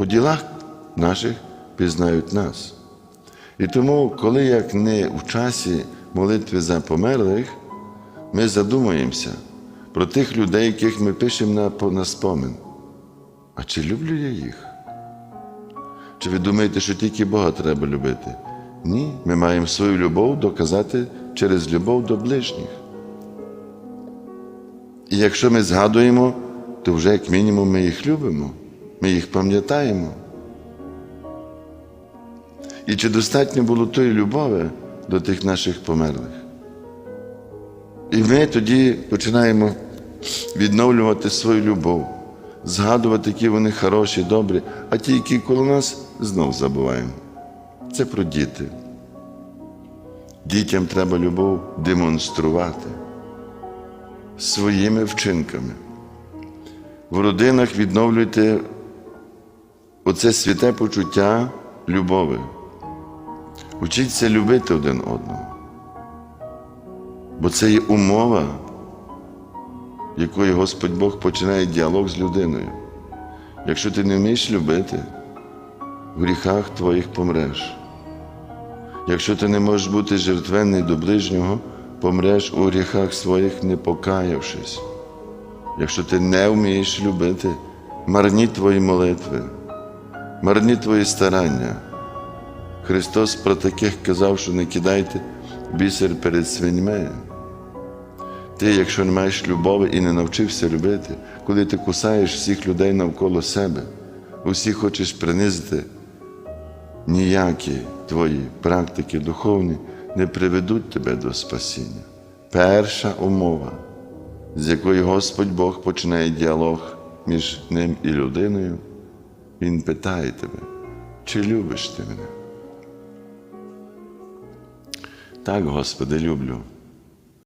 По ділах наших пізнають нас. І тому, коли як не в часі молитви за померлих, ми задумаємося про тих людей, яких ми пишемо на, на спомин. А чи люблю я їх? Чи ви думаєте, що тільки Бога треба любити? Ні, ми маємо свою любов доказати через любов до ближніх. І якщо ми згадуємо, то вже як мінімум ми їх любимо, ми їх пам'ятаємо. І чи достатньо було тої любові до тих наших померлих? І ми тоді починаємо відновлювати свою любов, згадувати, які вони хороші, добрі, а ті, які коло нас, знов забуваємо. Це про діти. Дітям треба любов демонструвати своїми вчинками. В родинах відновлюйте оце святе почуття любові. Учіться любити один одного. Бо це є умова, якою Господь Бог починає діалог з людиною. Якщо ти не вмієш любити, в гріхах твоїх помреш. Якщо ти не можеш бути жертвенний до ближнього, помреш у гріхах своїх, не покаявшись. Якщо ти не вмієш любити, марні твої молитви, марні твої старання. Христос про таких казав, що не кидайте бісер перед свиньми. Ти, якщо не маєш любові і не навчився любити, коли ти кусаєш всіх людей навколо себе, усіх хочеш принизити, ніякі твої практики духовні не приведуть тебе до спасіння. Перша умова, з якої Господь Бог починає діалог між ним і людиною, Він питає тебе, чи любиш ти мене? Так, Господи, люблю.